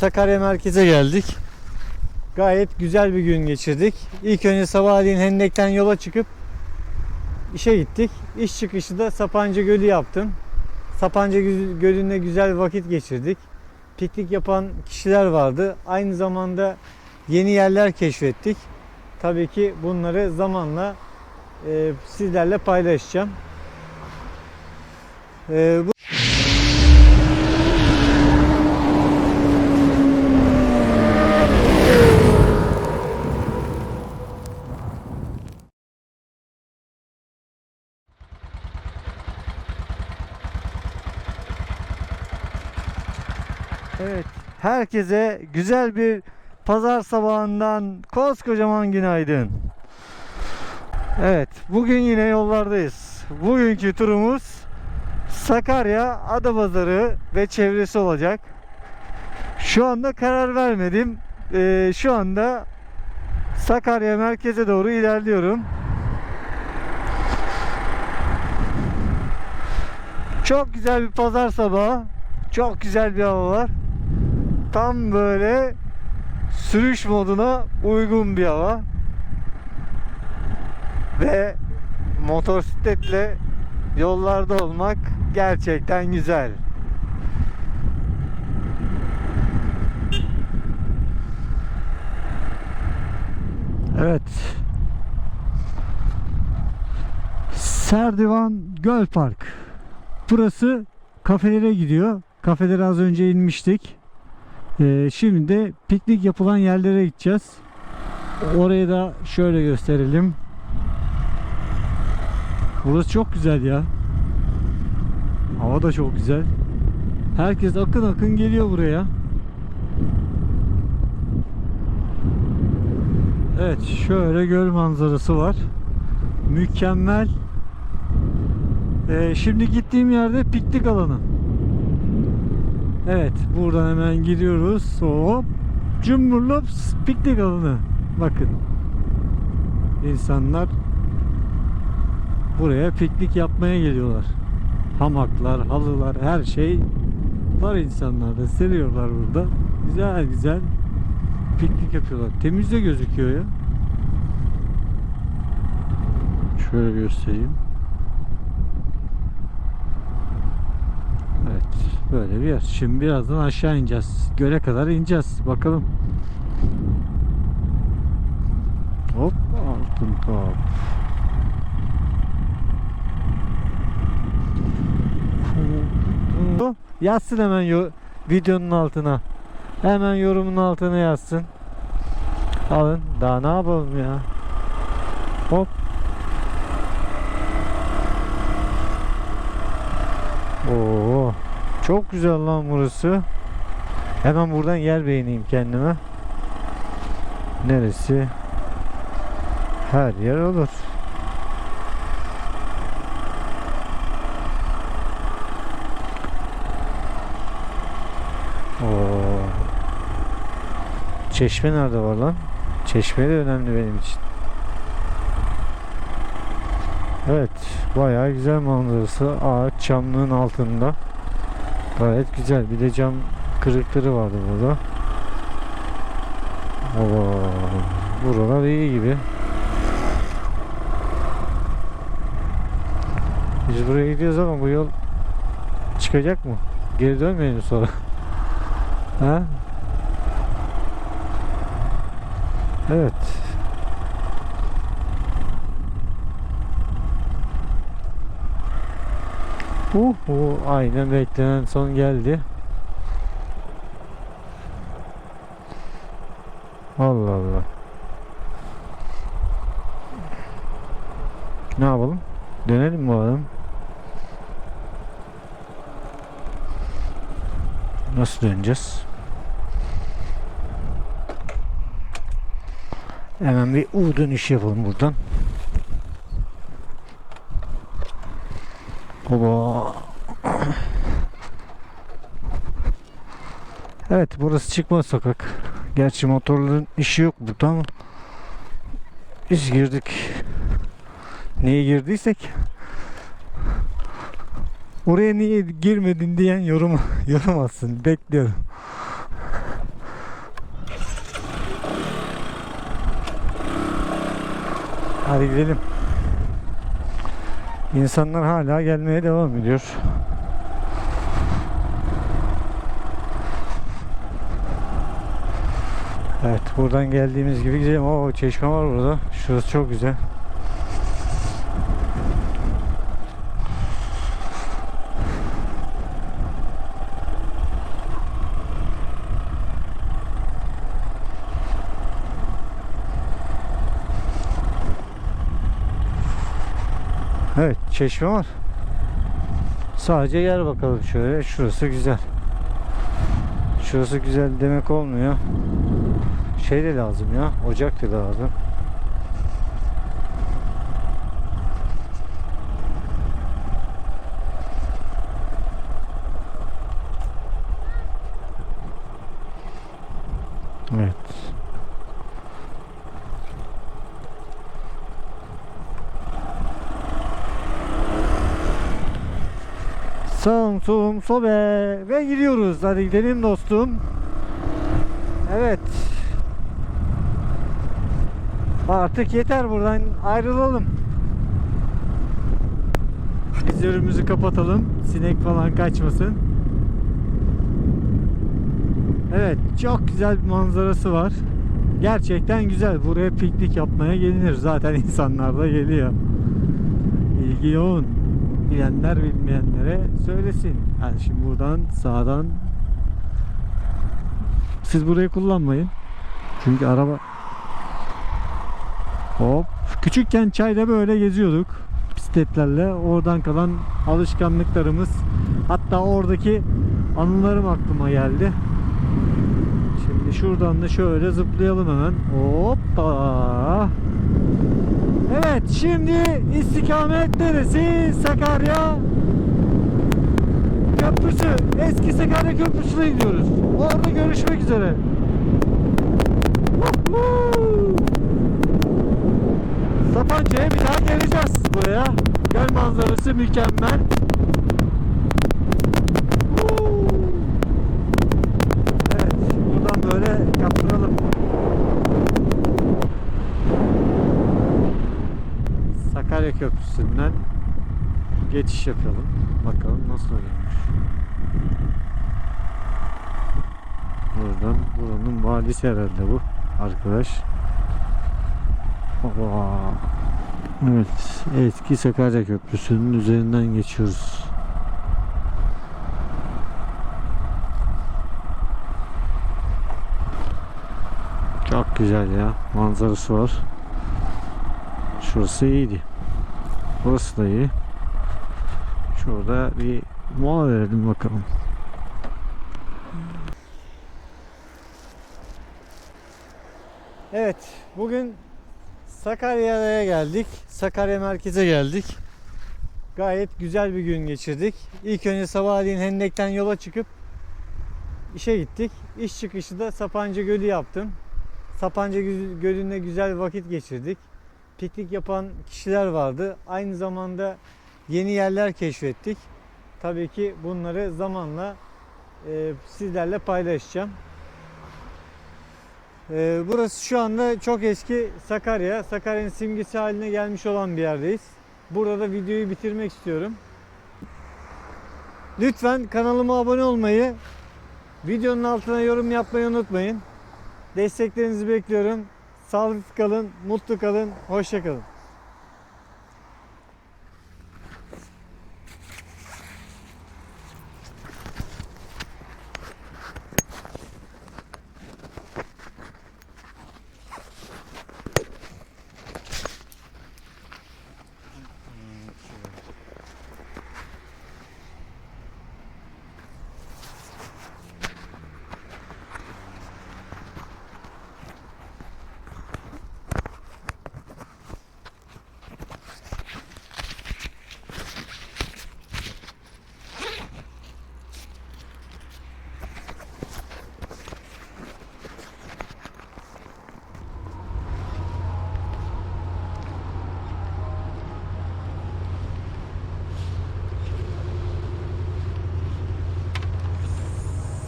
Sakarya merkeze geldik. Gayet güzel bir gün geçirdik. İlk önce sabahleyin Hendek'ten yola çıkıp işe gittik. İş çıkışı da Sapanca Gölü yaptım. Sapanca Gö- Gölü'nde güzel vakit geçirdik. Piknik yapan kişiler vardı. Aynı zamanda yeni yerler keşfettik. Tabii ki bunları zamanla e, sizlerle paylaşacağım. E, bu Evet, herkese güzel bir pazar sabahından koskocaman günaydın. Evet, bugün yine yollardayız. Bugünkü turumuz Sakarya, Adapazarı ve çevresi olacak. Şu anda karar vermedim. Ee, şu anda Sakarya merkeze doğru ilerliyorum. Çok güzel bir pazar sabahı. Çok güzel bir hava var. Tam böyle sürüş moduna uygun bir hava. Ve motosikletle yollarda olmak gerçekten güzel. Evet. Serdivan Göl Park. Burası kafelere gidiyor. Kafelere az önce inmiştik. Ee, şimdi de piknik yapılan yerlere gideceğiz. Orayı da şöyle gösterelim. Burası çok güzel ya. Hava da çok güzel. Herkes akın akın geliyor buraya. Evet, şöyle göl manzarası var. Mükemmel. Ee, şimdi gittiğim yerde piknik alanı. Evet, buradan hemen gidiyoruz. Hop. Cumburlaps piknik alanı. Bakın. İnsanlar buraya piknik yapmaya geliyorlar. Hamaklar, halılar, her şey var insanlarda. Seriyorlar burada. Güzel güzel piknik yapıyorlar. Temiz de gözüküyor ya. Şöyle göstereyim. Evet, böyle bir yer. Şimdi birazdan aşağı ineceğiz. Göle kadar ineceğiz. Bakalım. Hop, altın top. Yazsın hemen videonun altına. Hemen yorumun altına yazsın. Alın. Daha ne yapalım ya? Hop. Oo. Çok güzel lan burası. Hemen buradan yer beğeneyim kendime. Neresi? Her yer olur. Oo. Çeşme nerede var lan? Çeşme de önemli benim için. Evet, bayağı güzel manzarası. Ağaç çamlığın altında. Gayet güzel. Bir de cam kırıkları vardı burada. Oo, buralar iyi gibi. Biz buraya gidiyoruz ama bu yol çıkacak mı? Geri dönmeyelim sonra. ha? Evet. Uh, uh, aynen beklenen son geldi. Allah Allah. Ne yapalım? Dönelim mi bakalım? Nasıl döneceğiz? Hemen bir U dönüş yapalım buradan. Oba. Evet burası çıkmaz sokak. Gerçi motorların işi yok burada ama biz girdik. Neye girdiysek Oraya niye girmedin diyen yorum yorum atsın. Bekliyorum. Hadi gidelim. İnsanlar hala gelmeye devam ediyor. Evet buradan geldiğimiz gibi gidelim. Oo çeşme var burada. Şurası çok güzel. Evet çeşme var. Sadece yer bakalım şöyle. Şurası güzel. Şurası güzel demek olmuyor. Şey de lazım ya. Ocak da lazım. Evet. Sağım solum sobe ve gidiyoruz. Hadi gidelim dostum. Evet. Artık yeter buradan ayrılalım. Vizörümüzü kapatalım. Sinek falan kaçmasın. Evet, çok güzel bir manzarası var. Gerçekten güzel. Buraya piknik yapmaya gelinir. Zaten insanlar da geliyor. İlgi yoğun. Bilenler bilmeyenlere söylesin. Yani şimdi buradan sağdan siz burayı kullanmayın. Çünkü araba Hop. Küçükken çayda böyle geziyorduk. Bisikletlerle. Oradan kalan alışkanlıklarımız. Hatta oradaki anılarım aklıma geldi. Şimdi şuradan da şöyle zıplayalım hemen. Hoppa. Evet şimdi istikamet neresi? Sakarya Köprüsü. Eski Sakarya Köprüsü'ne gidiyoruz. Orada görüşmek üzere. Sapanca'ya bir daha geleceğiz buraya. Göl manzarası mükemmel. Woo! Evet, buradan böyle yaptıralım. Sakarya Köprüsü'nden geçiş yapalım. Bakalım nasıl oluyormuş. Buradan buranın valisi herhalde bu arkadaş. Oba. Evet, eski Sakarya Köprüsü'nün üzerinden geçiyoruz. Çok güzel ya, manzarası var. Şurası iyiydi. İyi. Şurada bir mola verelim bakalım. Evet, bugün Sakarya'ya geldik. Sakarya merkeze geldik. Gayet güzel bir gün geçirdik. İlk önce sabahleyin Hendek'ten yola çıkıp işe gittik. İş çıkışı da Sapanca Gölü yaptım. Sapanca Gö- Gölü'nde güzel vakit geçirdik. Piknik yapan kişiler vardı. Aynı zamanda yeni yerler keşfettik. Tabii ki bunları zamanla e, sizlerle paylaşacağım. Ee, burası şu anda çok eski Sakarya. Sakarya'nın simgesi haline gelmiş olan bir yerdeyiz. Burada da videoyu bitirmek istiyorum. Lütfen kanalıma abone olmayı, videonun altına yorum yapmayı unutmayın. Desteklerinizi bekliyorum. Sağlıklı kalın, mutlu kalın, hoşça kalın.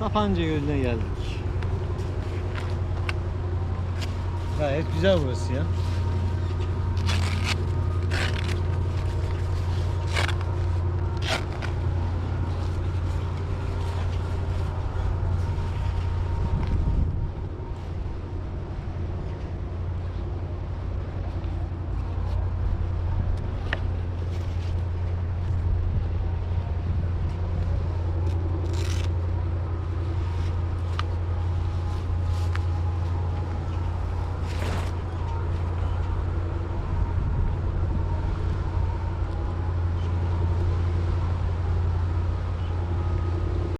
Sapanca Gölü'ne geldik. Gayet güzel burası ya.